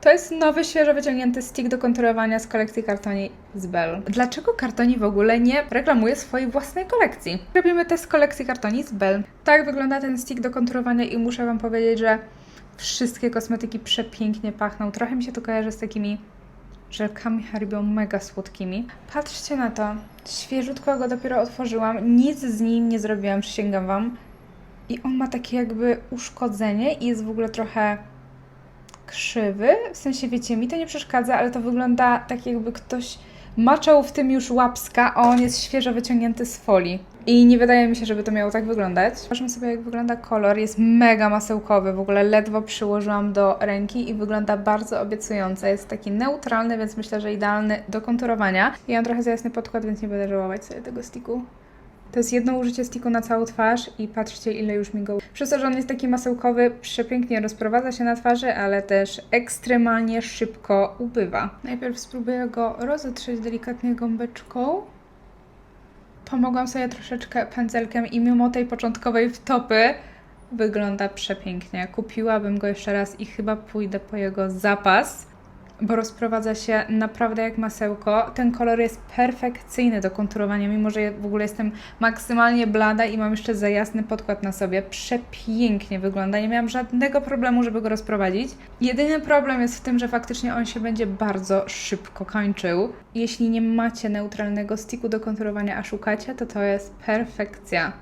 To jest nowy, świeżo wyciągnięty stick do konturowania z kolekcji kartoni z Bell. Dlaczego kartoni w ogóle nie reklamuje swojej własnej kolekcji? Robimy test kolekcji kartoni z Bell. Tak wygląda ten stick do konturowania i muszę Wam powiedzieć, że wszystkie kosmetyki przepięknie pachną. Trochę mi się to kojarzy z takimi żelkami Haribo mega słodkimi. Patrzcie na to. Świeżutko go dopiero otworzyłam. Nic z nim nie zrobiłam, przysięgam Wam. I on ma takie jakby uszkodzenie i jest w ogóle trochę krzywy. W sensie, wiecie, mi to nie przeszkadza, ale to wygląda tak jakby ktoś maczał w tym już łapska, a on jest świeżo wyciągnięty z folii. I nie wydaje mi się, żeby to miało tak wyglądać. Zobaczmy sobie, jak wygląda kolor. Jest mega masełkowy, w ogóle ledwo przyłożyłam do ręki i wygląda bardzo obiecująco. Jest taki neutralny, więc myślę, że idealny do konturowania. Ja mam trochę za jasny podkład, więc nie będę żałować sobie tego sticku. To jest jedno użycie sticku na całą twarz i patrzcie ile już mi go... Przez to, że on jest taki masełkowy, przepięknie rozprowadza się na twarzy, ale też ekstremalnie szybko ubywa. Najpierw spróbuję go rozetrzeć delikatnie gąbeczką. Pomogłam sobie troszeczkę pędzelkiem i mimo tej początkowej wtopy wygląda przepięknie. Kupiłabym go jeszcze raz i chyba pójdę po jego zapas bo rozprowadza się naprawdę jak masełko. Ten kolor jest perfekcyjny do konturowania, mimo że ja w ogóle jestem maksymalnie blada i mam jeszcze za jasny podkład na sobie. Przepięknie wygląda, nie miałam żadnego problemu, żeby go rozprowadzić. Jedyny problem jest w tym, że faktycznie on się będzie bardzo szybko kończył. Jeśli nie macie neutralnego sticku do konturowania, a szukacie, to to jest perfekcja.